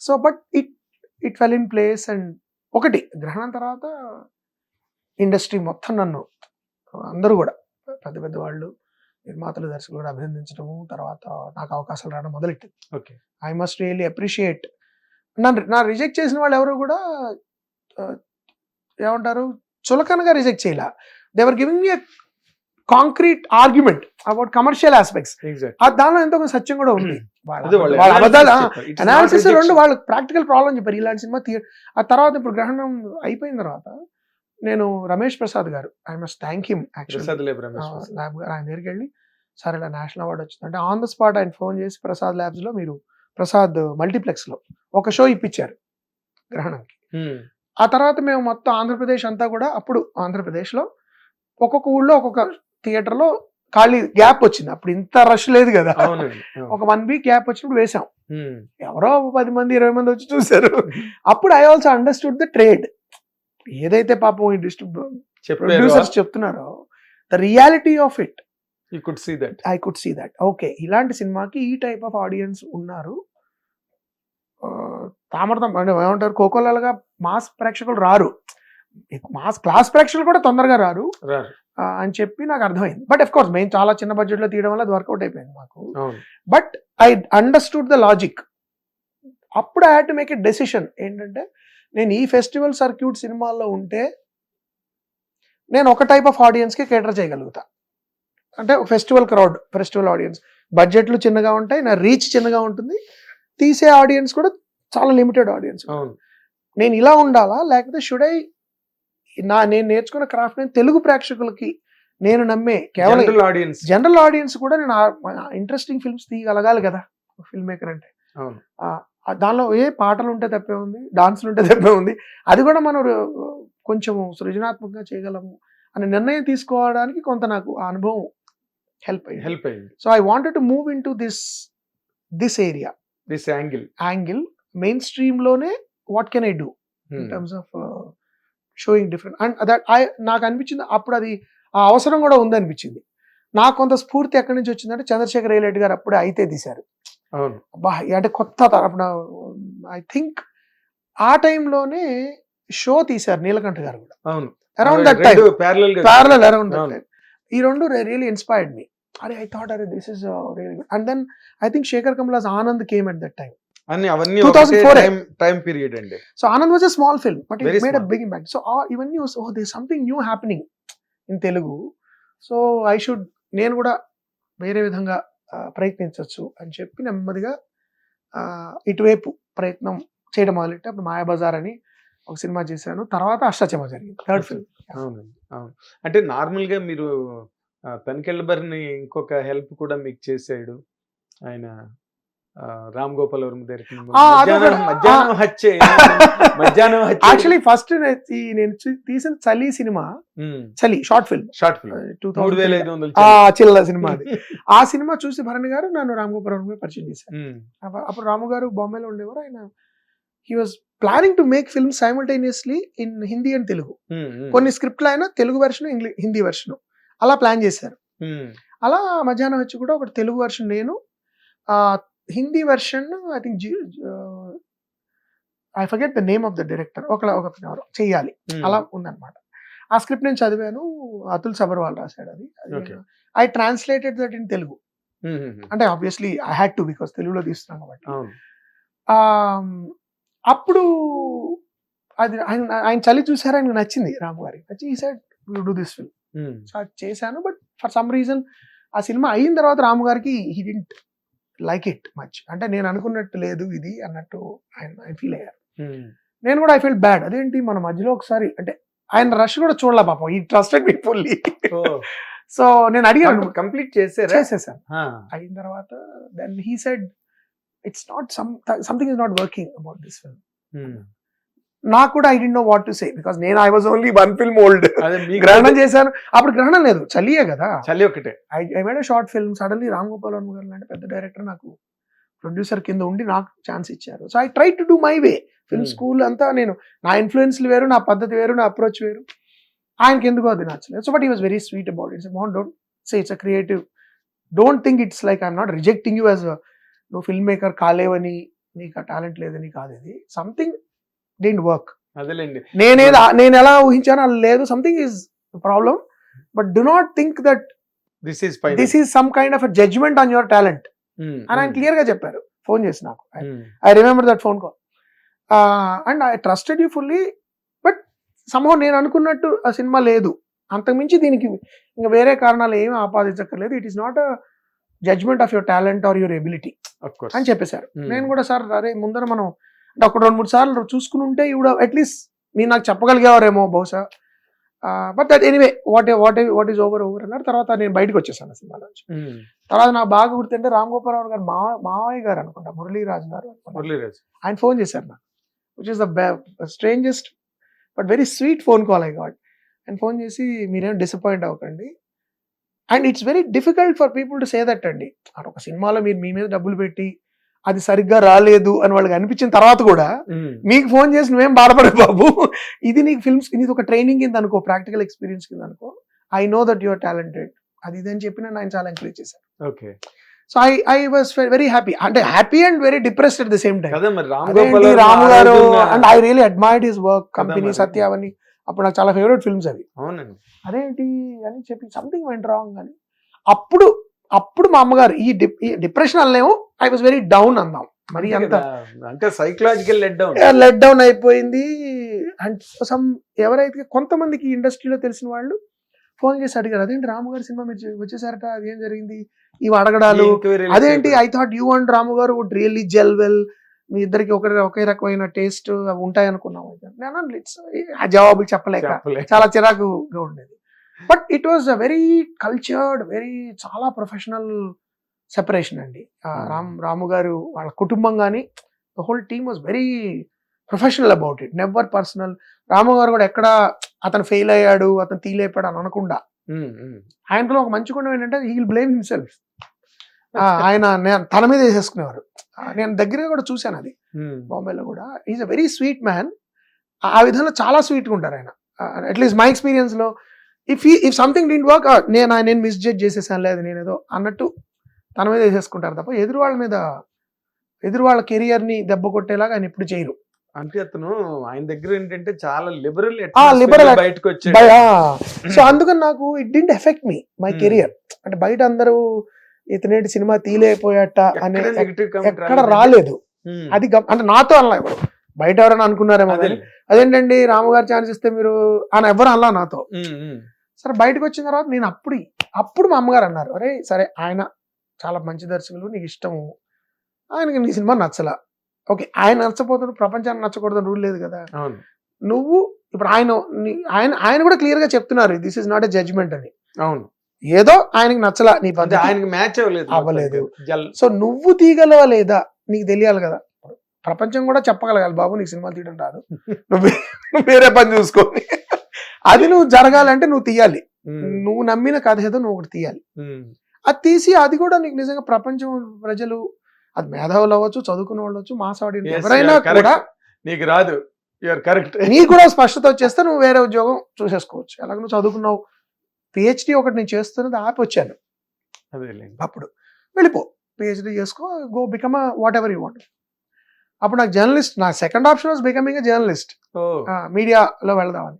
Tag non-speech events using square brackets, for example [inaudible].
So but it it fell in place and ఒకటి గ్రహణం తర్వాత ఇండస్ట్రీ మొత్తం నన్ను అందరూ కూడా పెద్ద పెద్ద వాళ్ళు నిర్మాతలు దర్శకులు కూడా అభినందించడము తర్వాత నాకు అవకాశాలు రావడం మొదలెట్టింది. Okay. I must really appreciate నన్ను నా రిజెక్ట్ చేసిన వాళ్ళు ఎవరు కూడా ఏమంటారు చులకనగా రిజెక్ట్ చేయాల. They were giving me concrete argument about commercial aspects దానిలో ఎంతో సత్యం కూడా ఉంది. [clears throat] వాళ్ళ అబద్ధాలు అనాలిసిస్ రెండు rejection. వాళ్ళు ప్రాక్టికల్ ప్రాబ్లం చెప్పారు ఇలాంటి సినిమా తీయ ఆ తర్వాత ఇప్పుడు గ్రహణం అయిపోయిన తర్వాత నేను Ramesh Prasad garu I must thank him Prasad. Lab garu ఆయన దగ్గరికి వెళ్ళి సార్ ఇలా నేషనల్ అవార్డు వచ్చింది అంటే ఆన్ ద స్పాట్ ఆయన ఫోన్ చేసి ప్రసాద్ ల్యాబ్స్లో మీరు ప్రసాద్ మల్టీప్లెక్స్లో ఒక షో ఇప్పించారు గ్రహణంకి. ఆ తర్వాత మేము మొత్తం ఆంధ్రప్రదేశ్ అంతా కూడా అప్పుడు ఆంధ్రప్రదేశ్లో ఒక్కొక్క ఊళ్ళో ఒక్కొక్క థియేటర్లో ఖాళీ గ్యాప్ వచ్చింది. అప్పుడు ఇంత రష్ లేదు కదా. ఒక వన్ వీక్ గ్యాప్ వచ్చినప్పుడు వేసాం. ఎవరో పది మంది ఇరవై మంది వచ్చి చూశారు. అప్పుడు I also understood the trade ఏదైతే పాపం ఈ డిస్ట్రిబ్యూ ప్రొడ్యూసర్స్ చెప్తున్నారో the reality of it you could see that I could see that okay ఇలాంటి సినిమాకి ఈ టైప్ ఆఫ్ ఆడియన్స్ ఉన్నారు. తామరతం అంటే ఏమంటారు? కోకోలాగా మాస్ ప్రేక్షకులు రారు. మాస్ క్లాస్ ప్రేక్షకులు కూడా తొందరగా రారు. అని చెప్పి నాకు అర్థమైంది. బట్ అఫ్ కోర్స్ మేము చాలా చిన్న బడ్జెట్లో తీయడం వల్ల అది వర్కౌట్ అయిపోయింది మాకు. But I understood the logic అప్పుడు I had to make a decision ఏంటంటే నేను ఈ ఫెస్టివల్ సర్క్యూట్ సినిమాల్లో ఉంటే నేను ఒక టైప్ ఆఫ్ ఆడియన్స్కి కేటర్ చేయగలుగుతా. అంటే ఫెస్టివల్ క్రౌడ్ ఫెస్టివల్ ఆడియన్స్ బడ్జెట్లు చిన్నగా ఉంటాయి నా రీచ్ చిన్నగా ఉంటుంది. తీసే ఆడియన్స్ కూడా చాలా లిమిటెడ్ ఆడియన్స్ అవును. నేను ఇలా ఉండాలా? లేకపోతే షుడ్ ఐ నా నేను నేర్చుకున్న క్రాఫ్ట్ నేను తెలుగు ప్రేక్షకులకి నేను నమ్మే కేవలం జనరల్ ఆడియన్స్ జనరల్ ఆడియన్స్ కూడా నేను ఇంట్రెస్టింగ్ ఫిల్మ్స్ తీయగలగాలి కదా ఫిల్మ్ మేకర్ అంటే. దానిలో ఏ పాటలు ఉంటే తప్పే ఉంది డాన్సులు ఉంటే తప్పే ఉంది అది కూడా మనం కొంచెం సృజనాత్మకంగా చేయగలము అనే నిర్ణయం తీసుకోవడానికి కొంత నాకు ఆ అనుభవం హెల్ప్ అయ్యింది హెల్ప్ అయింది. So I wanted to move in to this this area this angle angle main స్ట్రీమ్లోనే what can I do. In terms of showing different and that I నాకు అనిపించింది అప్పుడు అది ఆ అవసరం కూడా ఉందనిపించింది. నాకు కొంత స్ఫూర్తి ఎక్కడి నుంచి వచ్చిందంటే చంద్రశేఖర్ రెడ్డి గారు అప్పుడే అయితే తీశారు. అబ్బా అంటే కొత్త తరపున ఐ థింక్ ఆ టైంలోనే షో తీశారు నీలకంఠ గారు కూడా. అవును. Around that time parallel around that అవును. టైం ఈ రెండు రియలీ ఇన్స్పైర్డ్ మీ అరే ఐ థాట్ అరే this is really good and then I think Shekhar Kammula's Anand came at that time అన్ని అవన్నీ 2004 టైం టైం పీరియడ్ అండి. So Anand was a small film but it made a. Big impact so ఇవన్నీ ఓ they something new happening in Telugu so I should నేను కూడా వేరే విధంగా ప్రయత్నించవచ్చు అని చెప్పి నెమ్మదిగా ఇటువైపు ప్రయత్నం చేయడం మొదలెట్టి అప్పుడు మాయాబజార్ అని ఒక సినిమా చేశాను. తర్వాత అష్టాచమ జరిగింది థర్డ్ ఫిల్మ్ అవునండి అవును. అంటే నార్మల్గా మీరు తనికెళ్ళబరిని ఇంకొక హెల్ప్ కూడా మీకు చేసాడు ఆయన. రామ్ గోపాల్ వర్మ యాక్చువల్లీ ఫస్ట్ నేను తీసిన Chali cinema. Chali short film short film two thousand చిల్ల సినిమా అది. [laughs] ఆ సినిమా చూసి భరణి గారు నన్ను రామ్ గోపాల్ వర్మ పరిచయం చేశారు. అప్ప- అప్పుడు రాము గారు బాంబేలో ఉండేవారు. ఆయన he was planning to make film simultaneously in Hindi and Telugu కొన్ని స్క్రిప్ట్లు ఆయన Telugu version English Hindi version అలా ప్లాన్ చేశారు. అలా మధ్యాహ్నం వచ్చి కూడా ఒకటి తెలుగు వెర్షన్ నేను Hindi version I think I forget the name of the director ఒక ఒక ఎవరో చెయ్యాలి. అలా ఉందన్నమాట. ఆ స్క్రిప్ట్ నేను చదివాను అతుల్ సబర్వాల్ రాశాడు అది. I translated that in Telugu అంటే obviously I had to because తెలుగులో తీస్తున్నాను కాబట్టి. ఆమ్, అప్పుడు అది ఆయన ఆయన చలి చూసారు ఆయనకు నచ్చింది రాము గారికి. నచ్చి he said do this film. So అది చేశాను బట్ ఫర్ సమ్ రీజన్ ఆ సినిమా అయిన తర్వాత రాము గారికి he didn't like it much. అంటే నేను అనుకున్నట్టు లేదు ఇది అన్నట్టు ఆయన ఆయన ఫీల్ అయ్యారు. నేను కూడా ఐ ఫీల్ బ్యాడ్ అదేంటి మన మధ్యలో ఒకసారి అంటే ఆయన రష్ కూడా చూడలే పాపం. ఈ ట్రస్టెడ్ మీ ఫుల్లీ సో నేను అడిగాను. కంప్లీట్ చేసారా? చేసేసాను. అయిన తర్వాత then he said it's not some something is not working about this film. నాకు కూడా I D know what to say because నేను I was only one film old Grahanam చేశాను. అప్పుడు గ్రహణం లేదు చలియే కదా. చలి ఒకటే I I made short film suddenly Ram Gopal Varma garu లాంటి పెద్ద డైరెక్టర్ నాకు ప్రొడ్యూసర్ కింద ఉండి నాకు ఛాన్స్ ఇచ్చారు. So I try to do my way film. School అంతా నేను నా ఇన్ఫ్లుయెన్స్లు వేరు నా పద్ధతి వేరు నా అప్రోచ్ వేరు. ఆయనకి ఎందుకో అది నచ్చలేదు. So but he was very sweet about it's Mon don't say it's a creative don't think it's like I'm not rejecting you as నువ్వు ఫిల్మ్ మేకర్ కాలేవని నీకు ఆ టాలెంట్ లేదు నీకు కాదు ఇది. సంథింగ్ డింట్ వర్క్ అదేలేండి. నేనేదో నేను ఎలా ఊహించానో అలా లేదు. Something is problem but do not think that this is this is some kind of judgment on your talent అని ఆయన క్లియర్గా చెప్పారు. ఫోన్ చేసి నాకు. I remember that phone call and I trusted you fully but somehow నేను అనుకున్నట్టు ఆ cinema లేదు. అంతకుమించి దీనికి ఇంకా వేరే కారణాలు ఏమి ఆపాదించక్కర్లేదు. It is not a judgment of your talent or your ability అని చెప్పేశారు. Hmm. నేను కూడా సార్ అరే ముందర మనం అంటే ఒక రెండు మూడు సార్లు చూసుకుని ఉంటే ఇవిడ అట్లీస్ట్ మీరు నాకు చెప్పగలిగేవారేమో బహుశా. But that anyway what what what is over over అన్నారు. తర్వాత నేను బయటకు వచ్చేసాను సినిమా నుంచి. తర్వాత నాకు బాగా గుర్తుంటే రామ్ గోపాలరావు గారు మా మావయ్య గారు అనుకుంటా మురళీరాజు గారు. మురళీరాజ్. ఆయన ఫోన్ చేశారు నాకు which is the strangest but very sweet phone call I got ఆయన ఫోన్ చేసి మీరేం డిసప్పాయింట్ అవ్వకండి. And it's very difficult for people to say that అండి. అంటే ఒక సినిమాలో మీరు మీ మీద డబ్బులు పెట్టి అది సరిగ్గా రాలేదు అని వాళ్ళకి అనిపించిన తర్వాత కూడా మీకు ఫోన్ చేసి నువ్వేం బాధపడే బాబు. ఇది నీకు ఫిల్మ్స్ ఇది ఒక ట్రైనింగ్ కింద అనుకో ప్రాక్టికల్ ఎక్స్పీరియన్స్ కింద అనుకో. I know that your talented అది ఇది అని చెప్పి నన్ను ఆయన చాలా ఎంకరేజ్ చేశారు okay. So I I was very happy అంటే happy and very depressed at the same time Ram garu and I really admired his work company. Satya అవన్నీ. అప్పుడు నాకు చాలా ఫేవరెట్ ఫిల్మ్స్ అవి. అదేంటి అని చెప్పి సంథింగ్ వెంట్ రాంగ్ అని. అప్పుడు అప్పుడు మా అమ్మగారు ఈ డిప్రెషన్ అల్లేమో ఐ వాజ్ వెరీ డౌన్ అందాం మరి అంతే. అంటే psychological let down. Let down అయిపోయింది. అండ్ సమ్ ఎవరైతే కొంతమందికి ఇండస్ట్రీలో తెలిసిన వాళ్ళు ఫోన్ చేసి అడిగారు అదేంటి రాము గారి సినిమా మీరు వచ్చేసారట? అదేం జరిగింది? ఇవి అడగడాలు. అదేంటి? I thought you and Ramu garu would really gel well me ఇద్దరికి ఒక ఒకే రకమైన టేస్ట్ ఉంటాయి అనుకున్నాం నేను అన్నాను, "It's- ఆ జవాబులు చెప్పలేక. చాలా చిరాకుగా ఉండేది. But it was a very cultured very చాలా ప్రొఫెషనల్ సెపరేషన్ అండి. Hmm. రామ్ రాము గారు వాళ్ళ కుటుంబం కానీ the whole team was very professional about it never personal Ramu garu కూడా ఎక్కడ అతను ఫెయిల్ అయ్యాడు అతను తీలేపాడు అని అనకుండా. ఆయనలో ఒక మంచి గుణం ఏంటంటే హీ విల్ బ్లేమ్ హిమ్సెల్ఫ్ ఆయన నే- తన మీద వేసేసుకునేవారు. నేను దగ్గరగా కూడా చూశాను అది. బాంబేలో కూడా. Is a very sweet man ఆ విధంగా చాలా స్వీట్గా ఉంటారు ఆయన. At least my ఎక్స్పీరియన్స్లో if if something didn't work నేను ఆయన నేను మిస్జడ్జ్ చేసేసాను లేదు నేను ఏదో అన్నట్టు తన మీద వేసేసుకుంటారు తప్ప ఎదురు వాళ్ళ మీద ఎదురు వాళ్ళ కెరియర్ని దెబ్బ కొట్టేలాగా ఆయన ఎప్పుడు చేయరు. అంటే అతను ఆయన దగ్గర ఏంటంటే చాలా లిబరల్ at- బయటకు వచ్చాడు. సో అందుకని నాకు it didn't affect me my Hmm. Career అంటే బయట అందరూ ఇతనేటి సినిమా తీలేపోయాట అనే ఎక్కడ? రాలేదు. ఉమ్. అది అంటే నాతో అనలా ఎవరు? బయట ఎవరైనా అనుకున్నారేమో అదే. కానీ, అదేంటండి రాముగారు ఛాన్స్ ఇస్తే మీరు అని ఎవరు అనలా నాతో? ఉమ్. సరే బయటకు వచ్చిన తర్వాత నేను అప్పుడు అప్పుడు మా అమ్మగారు అన్నారు అరే సరే ఆయన చాలా మంచి దర్శకులు నీకు ఇష్టము. ఆయనకి నీ సినిమా నచ్చలా. ఓకే ఆయన నచ్చపోతాడు ప్రపంచాన్ని నచ్చకూడదని రూల్ లేదు కదా. అవును. నువ్వు ఇప్పుడు ఆయన ఆయన ఆయన కూడా క్లియర్గా చెప్తున్నారు this is not a judgment అని. అవును. ఏదో ఆయనకి నచ్చలా నీ పద్ధతి. ఆయనకి మ్యాచ్ అవ్వలేదు అవ్వలేదు. సో నువ్వు తీయగలవా లేదా నీకు తెలియాలి కదా. ప్రపంచం కూడా చెప్పగలగాలి బాబు నీకు సినిమా తీయడం రాదు. నువ్వు వేరే పని చూసుకో. అది నువ్వు జరగాలంటే నువ్వు తీయాలి. నువ్వు నమ్మిన కథ ఏదో నువ్వు ఒకటి తీయాలి. అది తీసి అది కూడా నీకు నిజంగా ప్రపంచం ప్రజలు అది మేధావులు అవ్వచ్చు చదువుకున్న వాళ్ళు అవ్వచ్చు మాస్ ఆడియన్స్ Yes, ఎవరైనా. కూడా నీకు రాదు. యూఆర్ కరెక్ట్ నీకు కూడా స్పష్టత వచ్చేస్తే నువ్వు వేరే ఉద్యోగం చూసేసుకోవచ్చు. ఎలాగ నువ్వు చదువుకున్నావు. పిహెచ్డి ఒకటి నేను చేస్తున్నది ఆపి వచ్చాను. అప్పుడు వెళ్ళిపో. పిహెచ్డి చేసుకో go become whatever you want అప్పుడు నాకు జర్నలిస్ట్ నా second option was becoming journalist మీడియాలో వెళదామని.